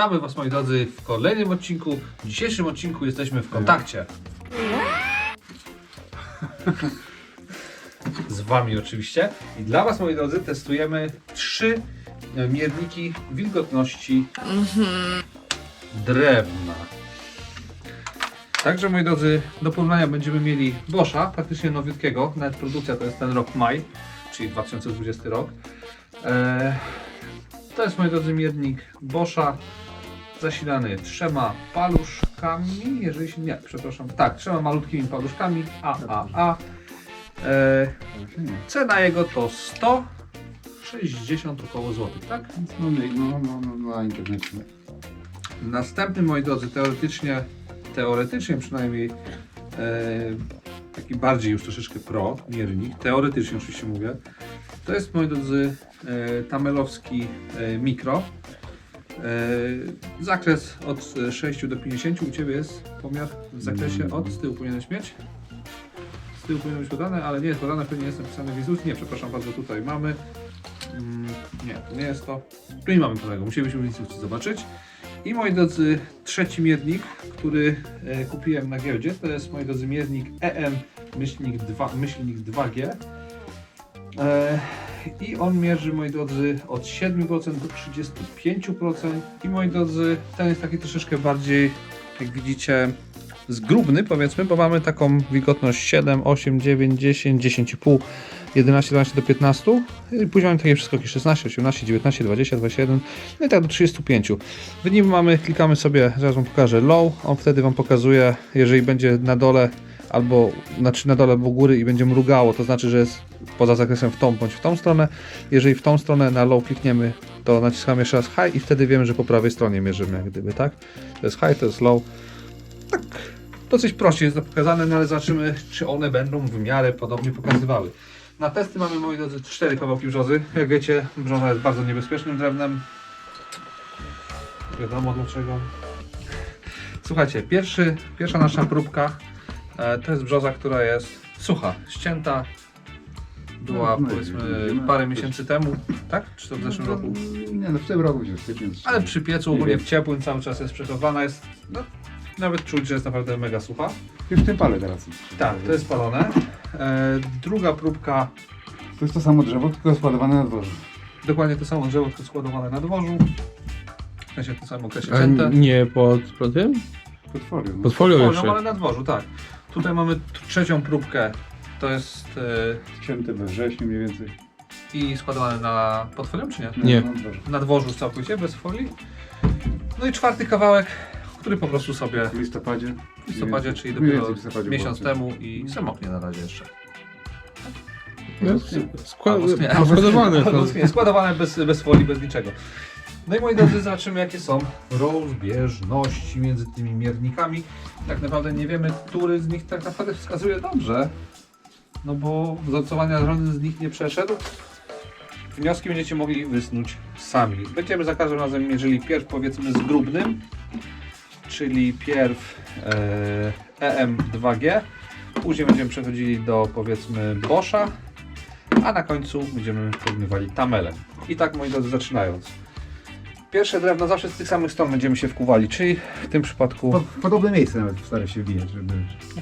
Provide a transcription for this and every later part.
Witamy Was moi drodzy w kolejnym odcinku. W dzisiejszym odcinku jesteśmy w kontakcie. Z Wami oczywiście. I dla Was moi drodzy testujemy trzy e, mierniki wilgotności drewna. Także moi drodzy, do porównania będziemy mieli Boscha, praktycznie nowiutkiego, nawet produkcja to jest ten rok maj, czyli 2020 rok. Eee, to jest moi drodzy miernik Boscha, zasilany trzema paluszkami, jeżeli się nie, przepraszam, tak, trzema malutkimi paluszkami AAA. Eee, cena jego to 160 około złotych, tak? No, nie, no, no, no na internecie. Następny, moi drodzy, teoretycznie, teoretycznie przynajmniej e, taki bardziej już troszeczkę pro miernik, teoretycznie oczywiście mówię, to jest, moi drodzy, e, tamelowski e, mikro. E, zakres od 6 do 50, u Ciebie jest pomiar w zakresie od, z tyłu powinieneś mieć? Z tyłu powinno być podane, ale nie jest podane, pewnie jest napisane w instrukcji, nie, przepraszam bardzo, tutaj mamy. Mm, nie, to nie jest to. Tu nie mamy podnego, musielibyśmy w instrukcji zobaczyć. I moi drodzy, trzeci miernik, który e, kupiłem na giełdzie, to jest moi drodzy miernik EM myślnik 2, myślnik 2G. E, I on mierzy, moi drodzy, od 7% do 35%. I moi drodzy, ten jest taki troszeczkę bardziej, jak widzicie, zgrubny powiedzmy, bo mamy taką wilgotność 7, 8, 9, 10, 10,5, 11, 12 do 15. I później mamy takie przeskoki 16, 18, 19, 20, 21, no i tak do 35. W nim mamy, klikamy sobie, zaraz wam pokażę low, on wtedy wam pokazuje, jeżeli będzie na dole albo, znaczy na dole u góry i będzie mrugało, to znaczy, że jest poza zakresem w tą bądź w tą stronę. Jeżeli w tą stronę na low klikniemy, to naciskamy jeszcze raz high i wtedy wiemy, że po prawej stronie mierzymy jak gdyby, tak? To jest high, to jest low. Tak, dosyć prościej jest to pokazane, no ale zobaczymy, czy one będą w miarę podobnie pokazywały. Na testy mamy, moi drodzy, cztery kawałki brzozy. Jak wiecie, brzoza jest bardzo niebezpiecznym drewnem. Wiadomo dlaczego. Słuchajcie, pierwszy, pierwsza nasza próbka to jest brzoza, która jest sucha, ścięta. Była No, no, powiedzmy widzimy. parę miesięcy temu, tak? Czy to w zeszłym roku? Nie, no w tym roku się styczeń. Ale przy piecu, ogólnie w ciepłym cały czas jest przechowywana, jest, no, nawet czuć, że jest naprawdę mega sucha. Już w tym pale teraz. Tak, to jest palone. E, druga próbka, To jest to samo drzewo, tylko składowane na dworze. dokładnie to samo drzewo, tylko składowane na dworzu. W sensie to samo okresie A cięte. nie pod, pod tym? Pod folią. No. Pod folią jeszcze. ale na dworzu, tak. Tutaj mamy trzecią próbkę, to jest e, Cięte we wrześniu mniej więcej. i składowane na pod folią, czy nie? Nie. Na dworzu całkowicie, bez folii. No i czwarty kawałek, który po prostu sobie W listopadzie. w listopadzie, czyli Mniej dopiero więcej w listopadzie miesiąc temu i samoknie na razie jeszcze. No, skład, Albo składowane Albo są. nie, składowane bez, bez folii, bez niczego. No i moi drodzy, zobaczymy jakie są rozbieżności między tymi miernikami. Tak naprawdę nie wiemy, który z nich tak naprawdę wskazuje dobrze. No bo wzorcowania żaden z nich nie przeszedł. Wnioski będziecie mogli wysnuć sami. Będziemy za każdym razem mierzyli pierw powiedzmy z grubnym, czyli pierw e, EM2G. Później będziemy przechodzili do powiedzmy Boscha, a na końcu będziemy porównywali tamelem. I tak moi drodzy zaczynając. Pierwsze drewno zawsze z tych samych stron będziemy się wkuwali, czyli w tym przypadku Po, podobne miejsce nawet starę się wbijać, żeby...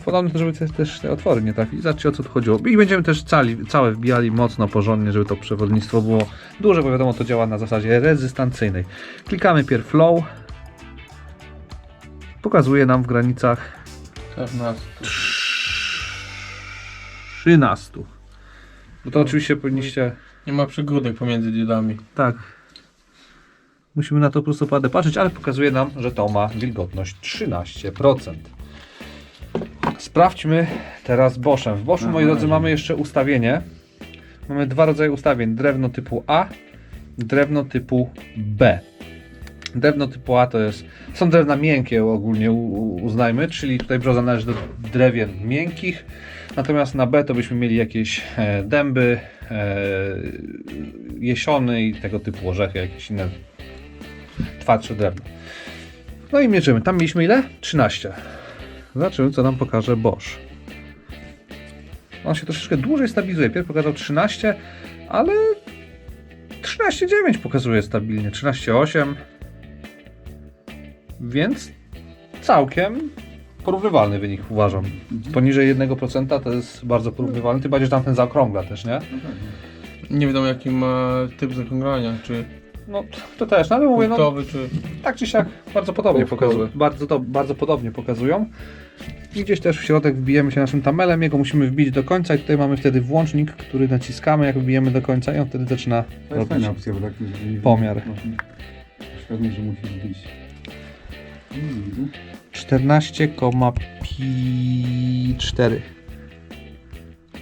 podobne to, żeby te, też te otwory nie trafić. Zobaczcie o co tu chodziło. I będziemy też cali, całe wbijali mocno, porządnie, żeby to przewodnictwo było duże, bo wiadomo to działa na zasadzie rezystancyjnej. Klikamy pierw low. Pokazuje nam w granicach 14. 13. Bo to oczywiście powinniście Nie ma przygódek pomiędzy diodami. Tak. Musimy na to prostopadę patrzeć, ale pokazuje nam, że to ma wilgotność 13%. Sprawdźmy teraz Boschem. W Aha, moi drodzy, mamy jeszcze ustawienie. Mamy dwa rodzaje ustawień. Drewno typu A, drewno typu B. Drewno typu A to jest, są drewna miękkie ogólnie uznajmy, czyli tutaj brzoza należy do drewien miękkich. Natomiast na B to byśmy mieli jakieś e, dęby, e, jesiony i tego typu orzechy, jakieś inne twardsze drewno. No i mierzymy. Tam mieliśmy ile? 13. Zobaczymy, co nam pokaże Bosch. On się troszeczkę dłużej stabilizuje. Pierw pokazał 13, ale 13,9 pokazuje stabilnie. 13,8. Więc całkiem porównywalny wynik uważam. Poniżej 1% to jest bardzo porównywalny. Ty będziesz tam ten zaokrągla też, nie? Nie wiadomo jaki ma typ zakrąglania, czy No to też, no ale mówię, no, punktowy, czy... tak czy siak bardzo podobnie Punktowy. pokazują. Bardzo, to, bardzo podobnie pokazują. I gdzieś też w środek wbijemy się naszym tamelem, jego musimy wbić do końca i tutaj mamy wtedy włącznik, który naciskamy, jak wbijemy do końca i on wtedy zaczyna To jest robić. fajna opcja, bo tak... nie- Pomiar. Świadomie, że musisz być... Mm, 14,4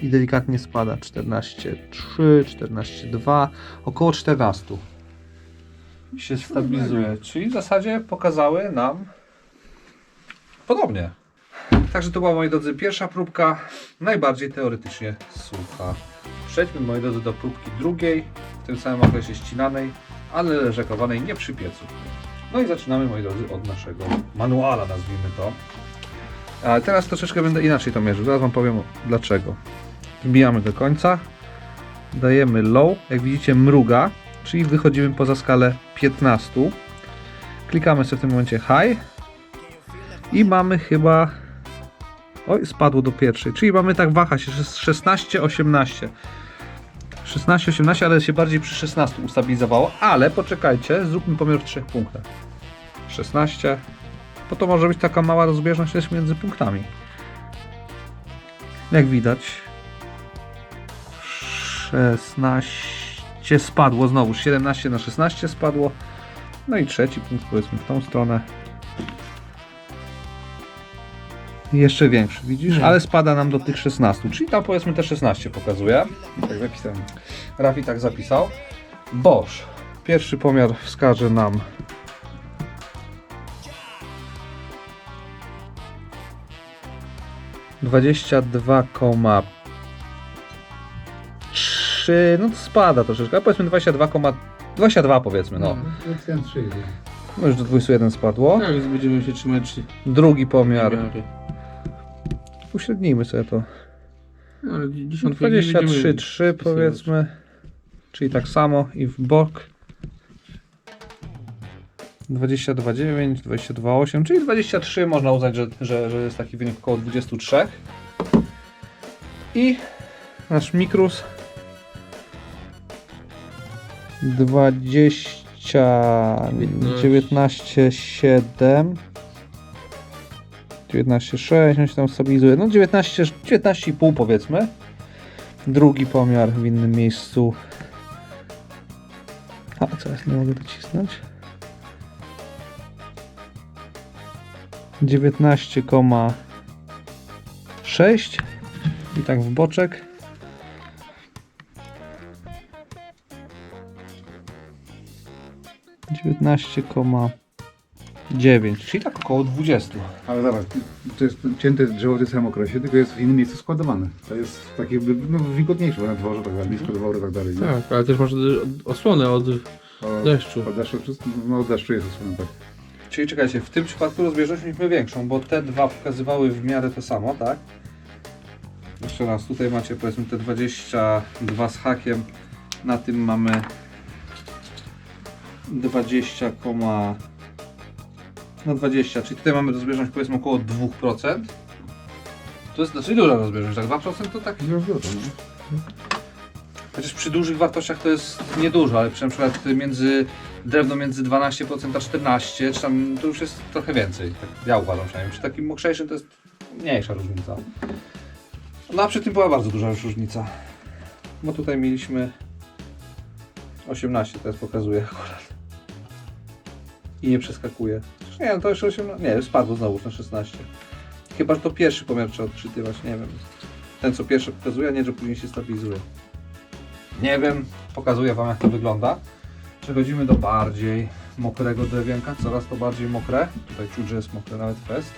i delikatnie spada 14,3, 14,2, około 14 się stabilizuje, czyli w zasadzie pokazały nam podobnie. Także to była moi drodzy pierwsza próbka, najbardziej teoretycznie sucha. Przejdźmy moi drodzy do próbki drugiej, w tym samym okresie ścinanej, ale leżakowanej nie przy piecu. No i zaczynamy moi drodzy od naszego manuala nazwijmy to. A teraz troszeczkę będę inaczej to mierzył. Zaraz Wam powiem dlaczego. Wbijamy do końca. Dajemy low. Jak widzicie mruga, czyli wychodzimy poza skalę 15. Klikamy sobie w tym momencie high. I mamy chyba... Oj, spadło do pierwszej. Czyli mamy tak waha się 16-18. 16-18, ale się bardziej przy 16 ustabilizowało. Ale poczekajcie, zróbmy pomiar w trzech punktach. 16, bo to może być taka mała rozbieżność też między punktami. Jak widać, 16 spadło znowu, 17 na 16 spadło. No i trzeci punkt powiedzmy w tą stronę. Jeszcze większy, widzisz? Ale spada nam do tych 16, czyli tam powiedzmy te 16 pokazuje. Tak zapisałem. Rafi tak zapisał. Bosch. Pierwszy pomiar wskaże nam dwadzieścia dwa koma trzy, no to spada troszeczkę, ale powiedzmy 22, 22 powiedzmy, no. Zapisałem trzy. No już do 21 spadło. Tak, więc będziemy się trzymać Drugi pomiar, uśrednijmy sobie to. No, ale dziesiątki nie będziemy 23, 3 wpisywać. powiedzmy. Czyli tak samo i w bok. 22,9, 22,8, czyli 23 można uznać, że, że, że jest taki wynik około 23. I nasz mikrus 20, 19,7 19,6, on się tam stabilizuje. No 19, 19,5 powiedzmy. Drugi pomiar w innym miejscu. A, teraz nie mogę docisnąć. 19,6 i tak w boczek. Dziewiętnaście koma dziewięć, czyli tak około 20. Ale zobacz, to jest cięte drzewo w tym samym okresie, tylko jest w innym miejscu składowane. To jest takie no, wilgotniejsze, bo na dworze tak dalej, blisko dworu i tak dalej. nie? Tak, ale też masz osłonę od deszczu. Od deszczu, no od deszczu jest osłona, tak. Czyli czekajcie, w tym przypadku rozbieżność mieliśmy większą, bo te dwa pokazywały w miarę to samo, tak? Jeszcze raz, tutaj macie powiedzmy te 22 z hakiem, na tym mamy 20, koma- no 20, czyli tutaj mamy rozbieżność powiedzmy około 2%. To jest dosyć duża rozbieżność, tak 2% to tak było to, no. Chociaż przy dużych wartościach to jest niedużo, ale przy na przykład między drewno między 12% a 14%, czy tam to już jest trochę więcej. Tak ja uważam przynajmniej. Przy takim mokrzejszym to jest mniejsza różnica. No a przy tym była bardzo duża już różnica. Bo tutaj mieliśmy 18, teraz pokazuje akurat. I nie przeskakuje. Nie, no to już 18, nie, spadło znowu na 16. Chyba, że to pierwszy pomiar trzeba odczytywać, nie wiem. Ten co pierwszy pokazuje, a nie, że później się stabilizuje. Nie wiem, pokazuję Wam jak to wygląda. Przechodzimy do bardziej mokrego drewienka, coraz to bardziej mokre. Tutaj czuć, że jest mokre nawet fest.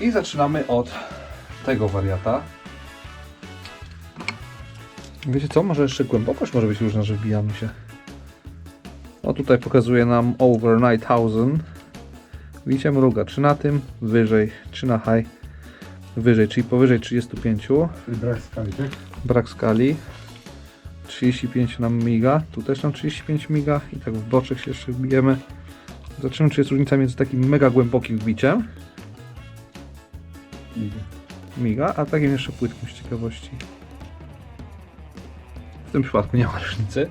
I zaczynamy od tego wariata. Wiecie co, może jeszcze głębokość może być różna, że wbijamy się. O tutaj pokazuje nam over 9000. Widzicie mruga, czy na tym, wyżej, czy na high, wyżej, czyli powyżej 35 Brak skali, tak? brak skali. 35 nam miga, tu też nam 35 miga i tak w boczek się jeszcze wbijemy. Zobaczymy, czy jest różnica między takim mega głębokim wbiciem, miga, a takim jeszcze płytkim z ciekawości. W tym przypadku nie ma różnicy.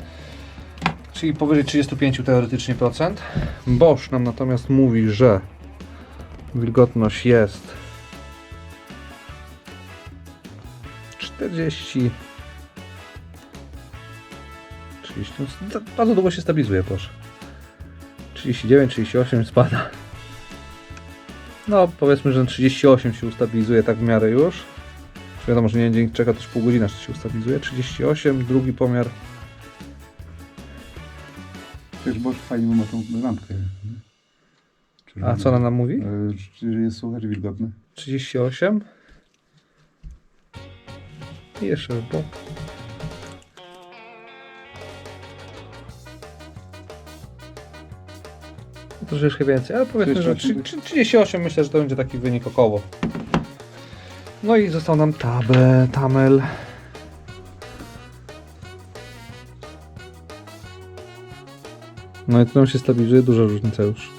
Czyli powyżej 35 teoretycznie procent. Bosch nam natomiast mówi, że wilgotność jest 40 30, no, bardzo długo się stabilizuje, proszę. 39, 38 spada. No, powiedzmy, że 38 się ustabilizuje tak w miarę już. Wiadomo, że nie będzie czeka też pół godziny, aż się ustabilizuje. 38, drugi pomiar. Też Bosch fajnie bo ma tą lampkę. A co ona nam mówi? E, Czy jest suche, czy wilgotne? 38. I jeszcze w bok. Troszeczkę więcej, ale powiedzmy, że 38. 30 38 myślę, że to będzie taki wynik około. No i został nam tabel, tamel. No i to nam się stabilizuje, duża różnica już.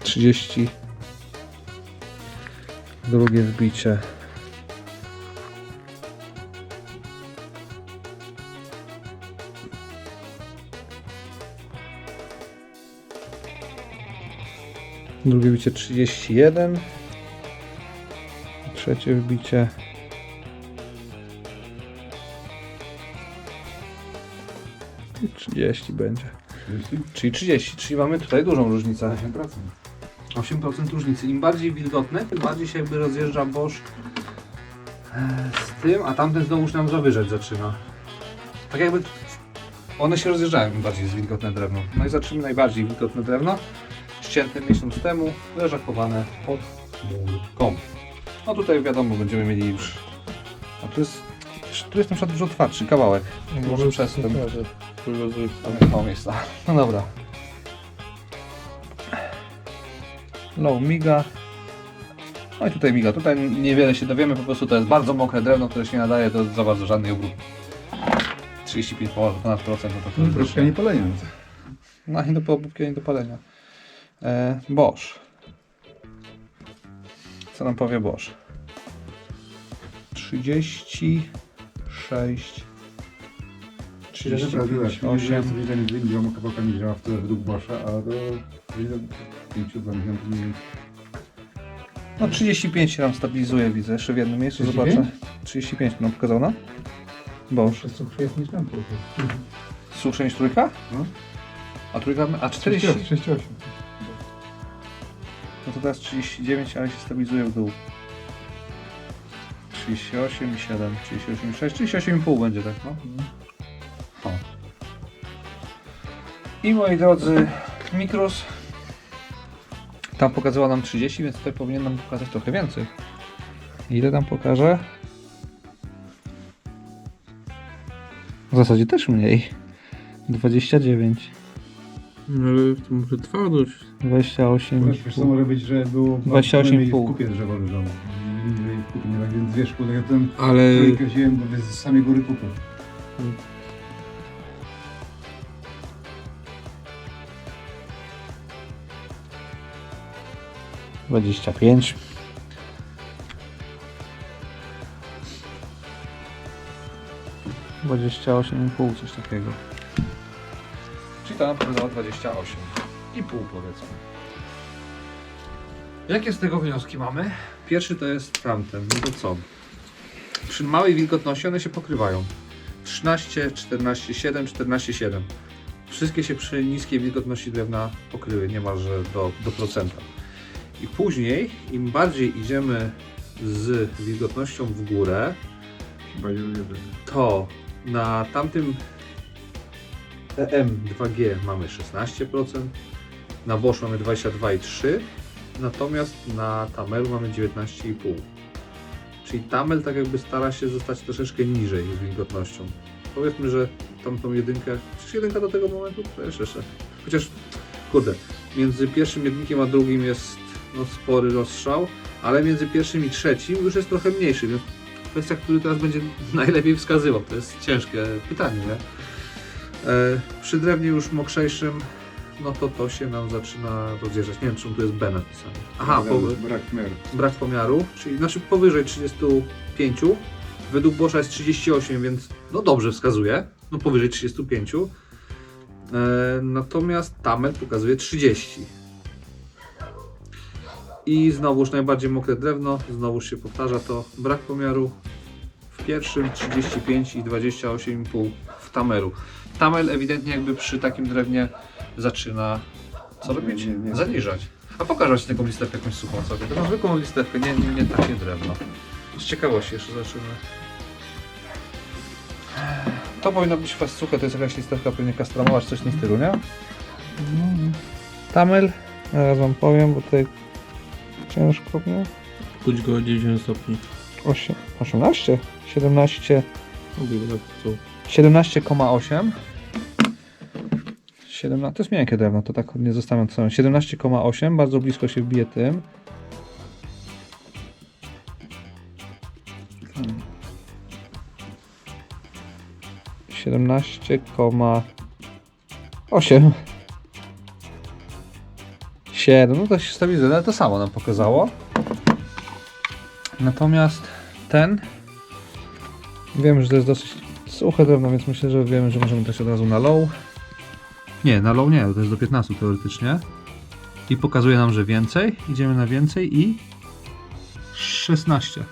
30 Drugie wbicie. Drugie wbicie 31. Trzecie wbicie. 30 będzie. 30? Czyli 30, czyli mamy tutaj dużą różnicę. 8%. 8% różnicy. Im bardziej wilgotne, tym bardziej się jakby rozjeżdża Bosch e, z tym, a tamten znowuż nam zawyżać zaczyna. Tak jakby one się rozjeżdżają im bardziej jest wilgotne drewno. No i zaczynamy najbardziej wilgotne drewno, ścięte miesiąc temu, leżakowane pod komp. No tutaj wiadomo, będziemy mieli już... A tu jest, tu jest na przykład dużo twardszy kawałek. Może przez ten. Ale mało miejsca. No dobra. Low miga. No i tutaj miga. Tutaj niewiele się dowiemy, po prostu to jest bardzo mokre drewno, które się nie nadaje do za bardzo żadnej obróbki. 35 może ponad procent, no to to jest Troszkę nie palenia. no ani do obróbki, ani do palenia. E, Bosch. Co nam powie Bosch? 36 Sprawdziłeś, 38 8. Zbliżenie z dwiema kawałkami działa w tyle według Boscha, a do 5-2 miesięcy No 35 się nam stabilizuje, widzę. Jeszcze w jednym miejscu 35? zobaczę. 35 nam pokazał, no? Bosch. Przez co jest niż tam Suszy niż trójka? No. A trójka, a 40? 38. No to teraz 39, ale się stabilizuje w dół. 38 i 7, 38 i 6, 38,5 będzie tak, no. I moi drodzy, Mikros tam pokazała nam 30, więc tutaj powinien nam pokazać trochę więcej. Ile tam pokaże? W zasadzie też mniej. 29, Ale to może twardość. 28. Wiesz, co może być, że było 28,5. w kupie drzewo leżało. W kupie, nie tak więc wiesz, kurde, ja ten Ale trójkę wziąłem bo z samej góry kupy. 25. Dwadzieścia osiem i pół, coś takiego. Czyli nam pokazało 28 i pół powiedzmy. Jakie z tego wnioski mamy? Pierwszy to jest tamten, no to co? Przy małej wilgotności one się pokrywają. 13, 14, 7, 14, 7. Wszystkie się przy niskiej wilgotności drewna pokryły niemalże do, do procenta. I później, im bardziej idziemy z wilgotnością w górę, to na tamtym EM2G mamy 16%, na Bosch mamy 22,3%, natomiast na Tamelu mamy 19,5%. Czyli Tamel tak jakby stara się zostać troszeczkę niżej z wilgotnością. Powiedzmy, że tam tą jedynkę, przecież jedynka do tego momentu jeszcze, jeszcze. Chociaż, kurde, między pierwszym jednikiem a drugim jest no, spory rozstrzał, ale między pierwszym i trzecim już jest trochę mniejszy, więc kwestia, który teraz będzie najlepiej wskazywał. To jest ciężkie pytanie, nie? E, przy drewnie już mokrzejszym no to to się nam zaczyna rozjeżdżać. Nie wiem, czemu tu jest B napisane. Aha, po, Brak miar. brak pomiaru, czyli znaczy powyżej 35. Według Boscha jest 38, więc no dobrze wskazuje. No powyżej 35. E, natomiast Tamel pokazuje 30. I znowuż najbardziej mokre drewno, znowuż się powtarza to brak pomiaru. W pierwszym 35 i 28,5 w Tameru. Tamel ewidentnie jakby przy takim drewnie zaczyna co robić? nie, nie. Zaniżać. A pokażę Ci taką listewkę jakąś suchą sobie. Taką zwykłą listewkę, nie, nie, nie takie drewno. Z ciekawości jeszcze zobaczymy. To powinno być fast suche, to jest jakaś listewka pewnie kastromowa czy coś w tym stylu, nie? Tamel, zaraz wam powiem, bo tutaj ciężko mnie. Czuć go 90 stopni. 8, 18, 17, Lubię tak co. 17,8. 17, to jest miękkie drewno, to tak nie zostawiam samo. 17,8, bardzo blisko się wbije tym. Siedemnaście koma osiem. Siedem, no to się stabilizuje, ale to samo nam pokazało. Natomiast ten Wiem, że to jest dosyć suche drewno, więc myślę, że wiemy, że możemy dać od razu na low. Nie, na low nie, to jest do 15 teoretycznie. I pokazuje nam, że więcej. Idziemy na więcej i 16.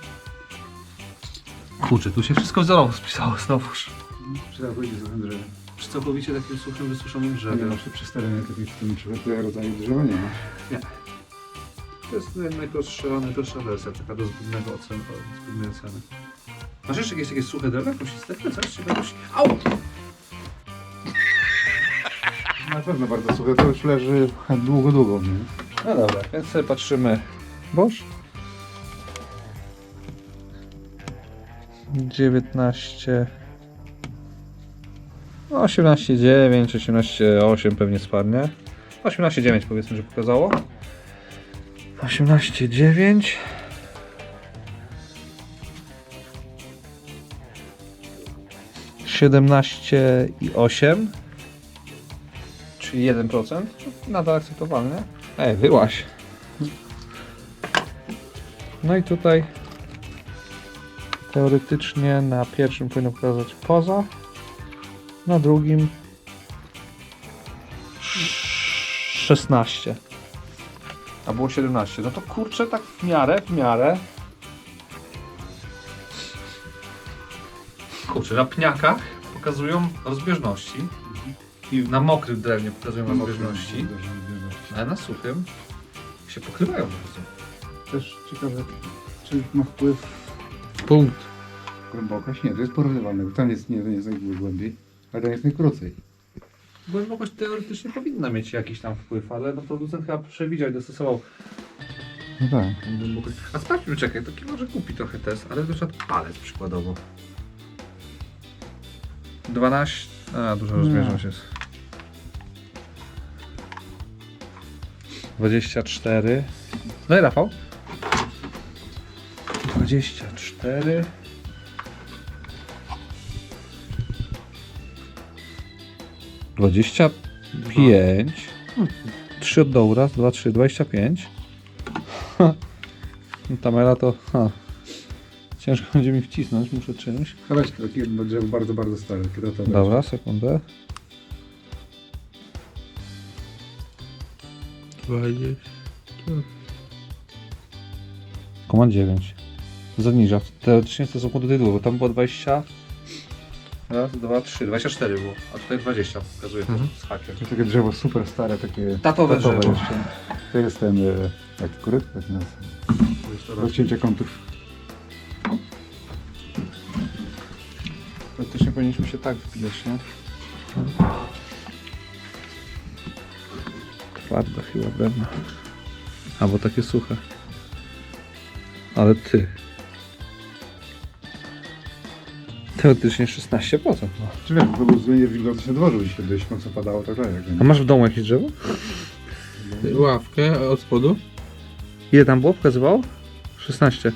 Kurczę, tu się wszystko zerowo spisało znowuż. Trzeba powiedzieć drzewie. Przy całkowicie takim suchym, wysuszonym Nie drzewie. zawsze przy sterenie takich w tym przypadku rodzaju drzewa nie ma. To jest naj- najprostsza, najprostsza wersja, taka do zbudnego oceny, zbudnej oceny. Masz jeszcze jakieś takie suche drewno, jakąś listewkę, coś? Czegoś? Au! Na pewno bardzo suche, to już leży długo, długo. Nie? No dobra, więc sobie patrzymy. Boż? 19 18 9 18 8 pewnie spadnie. 18 9 powiedzmy, że pokazało. 18 9 17 i 8 czyli 1% nadal akceptowalne Ej, wyłaś. No i tutaj teoretycznie na pierwszym powinno pokazać poza, na drugim 16. A było 17. No to kurczę tak w miarę, w miarę. Kurczę, na pniakach pokazują rozbieżności. I na mokrym drewnie pokazują rozbieżności. Ale na suchym się pokrywają bardzo. Też ciekawe, czy ma wpływ Punkt. głębokość? Nie, to jest porównywalne, bo tam jest, nie, nie jest jakby głębiej, ale tam jest najkrócej. Głębokość teoretycznie powinna mieć jakiś tam wpływ, ale no producent chyba przewidział i dostosował No tak. tą głębokość. A sprawdźmy, czekaj, to może kupi trochę test, ale na przykład palec przykładowo. 12, a Nie. rozbieżność jest. 24. No i Rafał? 24. Dwadzieścia pięć. Trzy od dołu, raz, dwa, trzy, dwadzieścia pięć. Tamera to. Ha. Ciężko będzie mi wcisnąć, muszę czymś. Chodź, to takie jedno drzewo bardzo, bardzo stare, kwiatowe. Dobra, sekundę. 20. Koma 9. Zaniża. Teoretycznie w stosunku do tytułu, bo tam było 20. Raz, dwa, trzy. 24 było, a tutaj 20 pokazuje Mhm. z hakiem. To jest takie drzewo super stare, takie Tatowe drzewo. jeszcze. To jest ten, e, jak kuryt, tak nazywa. Rozcięcie kątów. Praktycznie powinniśmy się tak wbijać, nie? Twarda chyba drewno. Albo takie suche. Ale ty. Teoretycznie 16%. No. Czy wiesz, to był zmienię wilgotność na dworzu, dość mocno padało, tak dalej. jak A masz w domu jakieś drzewo? Ławkę a od spodu? Ile tam było? Pokazywało? 16.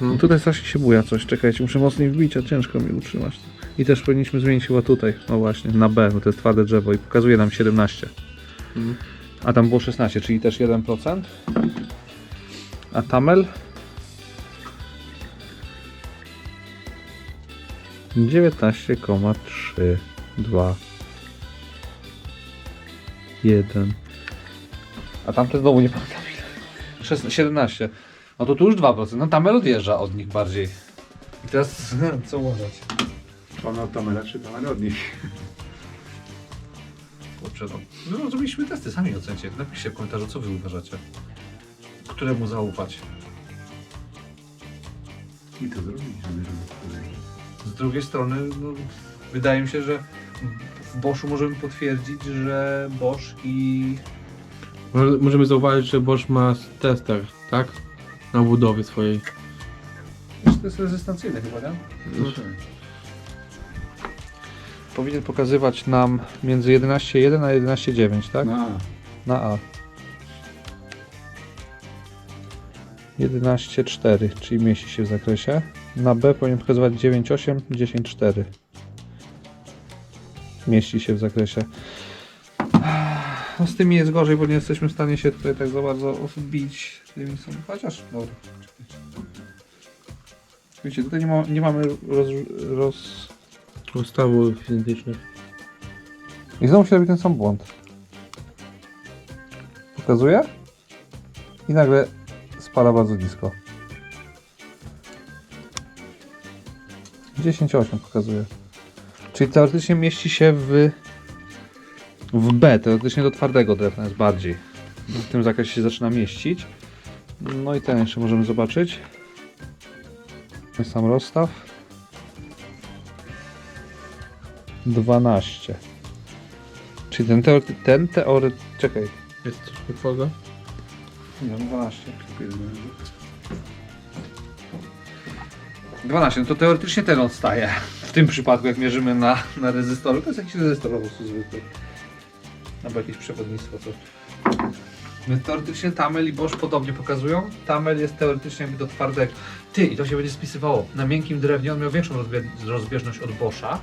No No. tutaj strasznie się buja coś, czekajcie, muszę mocniej wbić, a ciężko mi utrzymać. I też powinniśmy zmienić chyba tutaj, no właśnie, na B, bo to jest twarde drzewo i pokazuje nam 17. Mhm. A tam było 16, czyli też 1%. A Tamel? 19,3, 2, 1. A tamte znowu nie pamiętam ile. 16, 17. No to tu już 2%. No Tamel odjeżdża od nich bardziej. I teraz co uważać? Pan od Tamela czy Tamel od nich? Kurczę, no. no zrobiliśmy testy, sami ocencie. Napiszcie w komentarzu, co wy uważacie. Któremu zaufać. I to żeby- Z drugiej strony, no, wydaje mi się, że w Boschu możemy potwierdzić, że Bosch i... Może- Możemy zauważyć, że Bosch ma tester, tak? Na budowie swojej. To jest rezystancyjne chyba, nie? Powinien pokazywać nam między 11.1 a 11.9, tak? No, Na A. 11.4, czyli mieści się w zakresie. Na B powinien pokazywać 9.8, 10.4. Mieści się w zakresie. No z tymi jest gorzej, bo nie jesteśmy w stanie się tutaj tak za bardzo wbić. Tymi są, chociaż, dobra. Wiecie, tutaj nie, ma, nie mamy roz, roz... Ustawów identycznych. I znowu się robi ten sam błąd. Pokazuje? I nagle spada bardzo nisko. 10,8 pokazuje. Czyli teoretycznie mieści się w w B, teoretycznie do twardego drewna jest bardziej. W tym zakresie się zaczyna mieścić. No i ten jeszcze możemy zobaczyć. Ten sam rozstaw. 12. Czyli ten teory... Ten teory... Czekaj. Jest troszkę kwoga? Nie, 12. 12, no to teoretycznie ten odstaje. W tym przypadku, jak mierzymy na, na to jest jakiś rezystor po prostu zwykły. Albo jakieś przewodnictwo, coś. Więc teoretycznie Tamel i Bosch podobnie pokazują. Tamel jest teoretycznie jakby do twardego. Ty, i to się będzie spisywało. Na miękkim drewnie on miał większą rozbie- rozbieżność od Boscha,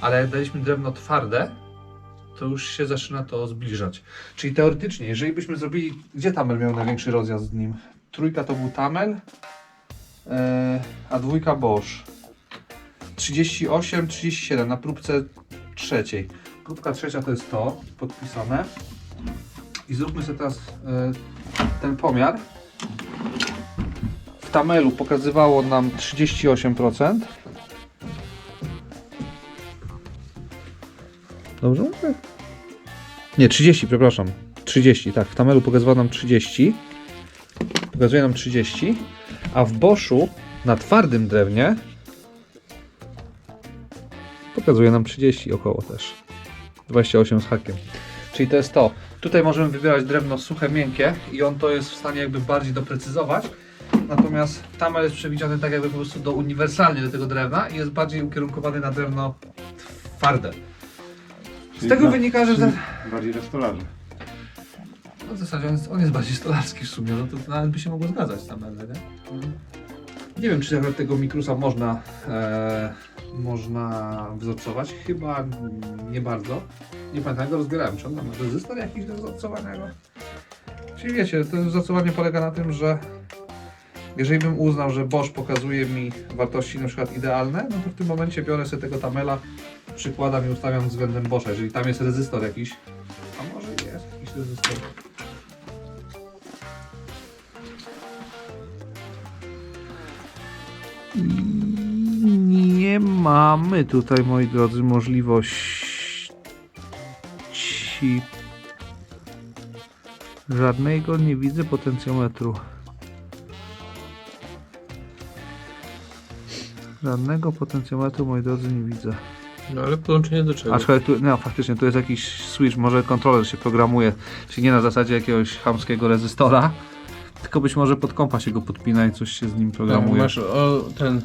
ale jak daliśmy drewno twarde, to już się zaczyna to zbliżać. Czyli teoretycznie, jeżeli byśmy zrobili. Gdzie Tamel miał największy rozjazd z nim? Trójka to był Tamel, a dwójka Bosch. 38, 37 na próbce trzeciej. Próbka trzecia to jest to, podpisane. I zróbmy sobie teraz e, ten pomiar. W Tamelu pokazywało nam 38%. Dobrze mówię? Nie, 30, przepraszam. 30, tak. W Tamelu pokazywało nam 30. Pokazuje nam 30. A w Boschu na twardym drewnie pokazuje nam 30 około też. 28 z hakiem. Czyli to jest to. Tutaj możemy wybierać drewno suche, miękkie i on to jest w stanie jakby bardziej doprecyzować. Natomiast Tamel jest przewidziany tak jakby po prostu do uniwersalnie do tego drewna i jest bardziej ukierunkowany na drewno twarde. Z Czyli tego dla- wynika, że... czyli. Bardziej restoraże. No w zasadzie on jest, on jest bardziej stolarski w sumie, no to nawet by się mogło zgadzać tam nawet, nie? Nie wiem, czy nawet tego mikrusa można, e, można wzorcować. Chyba nie bardzo. Nie pamiętam, jak go rozbierałem. Czy on ma rezystor jakiś do wzorcowania? Czyli wiecie, to wzorcowanie polega na tym, że jeżeli bym uznał, że Bosch pokazuje mi wartości na przykład idealne, no to w tym momencie biorę sobie tego tamela, przykładam i ustawiam względem Boscha. Jeżeli tam jest rezystor jakiś, a może jest jakiś rezystor. Mamy tutaj, moi drodzy, możliwości żadnego nie widzę potencjometru. Żadnego potencjometru, moi drodzy, nie widzę. No ale połączenie do czego? Aczkolwiek tu, no faktycznie tu jest jakiś switch, może kontroler się programuje, czyli nie na zasadzie jakiegoś chamskiego rezystora, tylko być może pod kompa się go podpina i coś się z nim Tak, programuje. masz o, ten,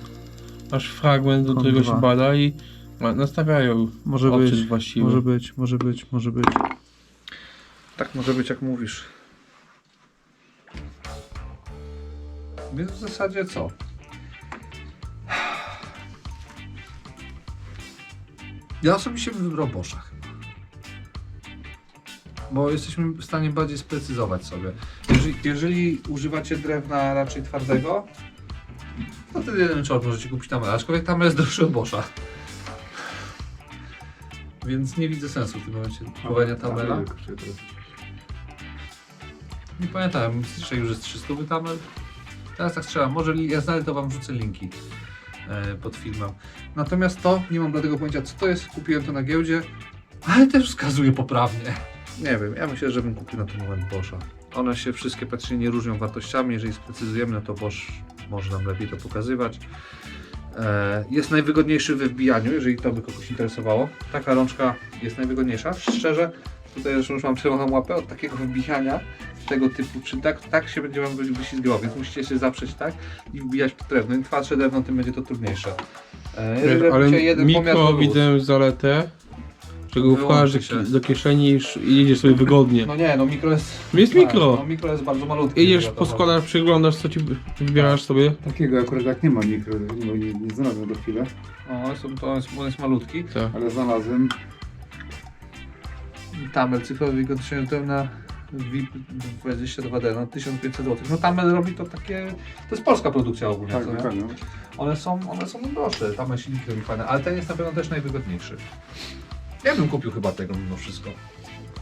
masz fragment, do Kąt którego dwa. się bada i ma- nastawiają Może odczyt być, właściwy. może być, może być, może być. Tak może być jak mówisz. Więc w zasadzie co? Ja osobiście bym wybrał Boscha chyba. bo jesteśmy w stanie bardziej sprecyzować sobie. Jeżeli, jeżeli używacie drewna raczej twardego, to wtedy jeden czort możecie kupić tamel, aczkolwiek tamel jest droższy od Boscha. Więc nie widzę sensu w tym momencie kupowania tamela. Nie pamiętam, dzisiaj już jest 300 tamel. Teraz tak strzelam, może ja znajdę to wam wrzucę linki e, pod filmem. Natomiast to, nie mam dlatego pojęcia co to jest, kupiłem to na giełdzie, ale też wskazuje poprawnie. Nie wiem, ja myślę, że bym kupił na ten moment Boscha. One się wszystkie praktycznie nie różnią wartościami, jeżeli sprecyzujemy, no to Bosch może nam lepiej to pokazywać. E, Jest najwygodniejszy we wbijaniu, jeżeli to by kogoś interesowało. Taka rączka jest najwygodniejsza. Szczerze, tutaj już mam czerwoną łapę od takiego wbijania tego typu, czy tak, tak się będzie wam wyślizgało, więc musicie się zaprzeć tak i wbijać w drewno. Im twardsze drewno, tym będzie to trudniejsze. E, jeżeli ale jeden mikro widzę zaletę, że go Wyłączy wkładasz się. do, do kieszeni i sz- i jedziesz sobie wygodnie. No nie, no mikro jest... Jest mikro. No mikro jest bardzo malutkie. Idziesz, wiadomo. poskładasz, przyglądasz co ci wybierasz sobie. Takiego akurat jak nie ma mikro, nie, nie, nie znalazłem do chwilę, O, są, to jest, on jest malutki. Tak. ale znalazłem. Tamel cyfrowy wygodniejszy na VIP 22D, no 1500 zł. No Tamel robi to takie, to jest polska produkcja ogólnie, Tak, co nie? dokładnie. One są, one są droższe, Tamel silniki robi fajne, ale ten jest na pewno też najwygodniejszy. Ja bym kupił chyba tego mimo wszystko.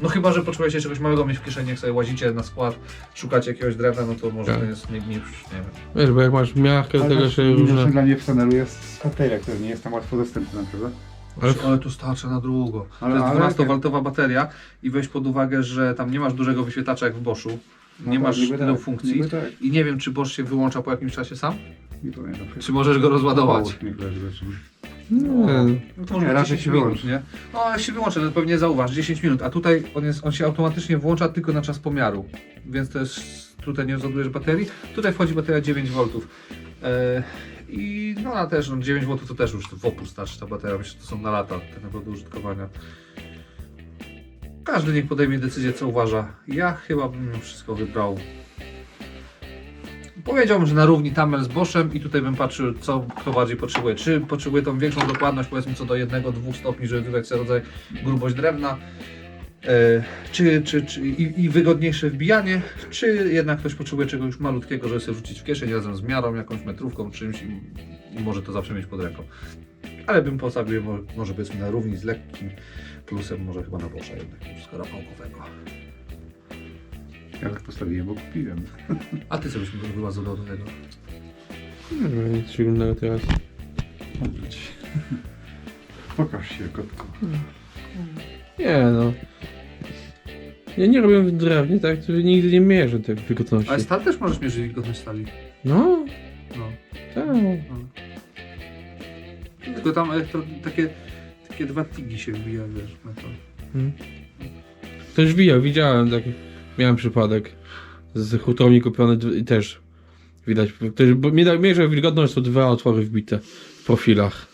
No chyba, że potrzebujecie czegoś małego mieć w kieszeni, jak sobie łazicie na skład, szukacie jakiegoś drewna, no to może Tak. to jest nie, nie, nie wiem. Wiesz, bo jak masz miarkę Ale tego, też że widoczne różne... dla mnie w tunelu jest bateria, która nie jest tam łatwo dostępna, prawda? Ale- Ale, tu starcza na długo. Ale- to jest ale- 12-waltowa bateria i weź pod uwagę, że tam nie masz dużego wyświetlacza jak w Boschu. No nie tak, masz niby tylu tak, funkcji. niby tak. I nie wiem, czy Bosch się wyłącza po jakimś czasie sam? Nie pamiętam. Czy możesz go rozładować? Leży rzeczy. Nie. No to Nie, może raczej 10 się minut, wyłączy. nie? No ale się wyłączy, no pewnie zauważ, 10 minut, a tutaj on, jest, on się automatycznie włącza tylko na czas pomiaru, więc to jest, tutaj nie rozładujesz baterii, tutaj wchodzi bateria 9 V. E, I no ona też, no 9 V to też już w opór starczy ta bateria, myślę, że to są na lata tak naprawdę użytkowania. Każdy niech podejmie decyzję, co uważa. Ja chyba bym mimo wszystko wybrał. Powiedziałbym, że na równi Tamel z Boschem i tutaj bym patrzył, co kto bardziej potrzebuje. Czy potrzebuje tą większą dokładność, powiedzmy co do 1-2 stopni, żeby wybrać sobie rodzaj grubość drewna, e, czy, czy, czy i, i wygodniejsze wbijanie, czy jednak ktoś potrzebuje czegoś malutkiego, żeby sobie wrzucić w kieszeń razem z miarą, jakąś metrówką, czymś i, i może to zawsze mieć pod ręką. Ale bym postawił je mo- może powiedzmy na równi z lekkim plusem, może chyba na Boscha jednak już skorapałkowego. Ja tak postawiłem, bo kupiłem. A ty co byś była zadowolona? Nie wiem, nic szczególnego teraz. Odwróć. Pokaż się, kotku. Nie no. Ja nie robię w drewnie, tak? To nigdy nie mierzę tej wilgotności. Ale stal też możesz mierzyć wilgotność stali. No, No. tak. Tylko tam elektro, takie, takie dwa tigi się wbija, wiesz, metal. Też wijał, widziałem taki. Miałem przypadek. Z hurtowni kupiony i też widać. Też, bo mnie mierzę wilgotność, to dwa otwory wbite w profilach.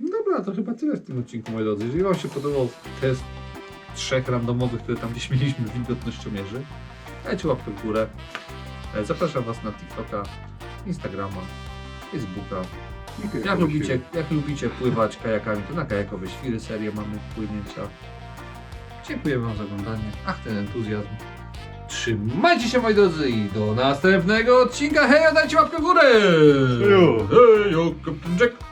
Dobra, to chyba tyle w tym odcinku, moi drodzy. Jeżeli Wam się podobał test trzech randomowych, które tam gdzieś mieliśmy wilgotnościomierzy, dajcie łapkę w górę. E, Zapraszam Was na TikToka, Instagrama, Facebooka. Jak lubicie, jak lubicie pływać kajakami, to na kajakowe świry serię mamy płynięcia. Dziękujemy Wam za oglądanie. Ach, ten entuzjazm. Trzymajcie się moi drodzy i do następnego odcinka. Hej, dajcie łapkę w górę! Hejo, Captain Jack!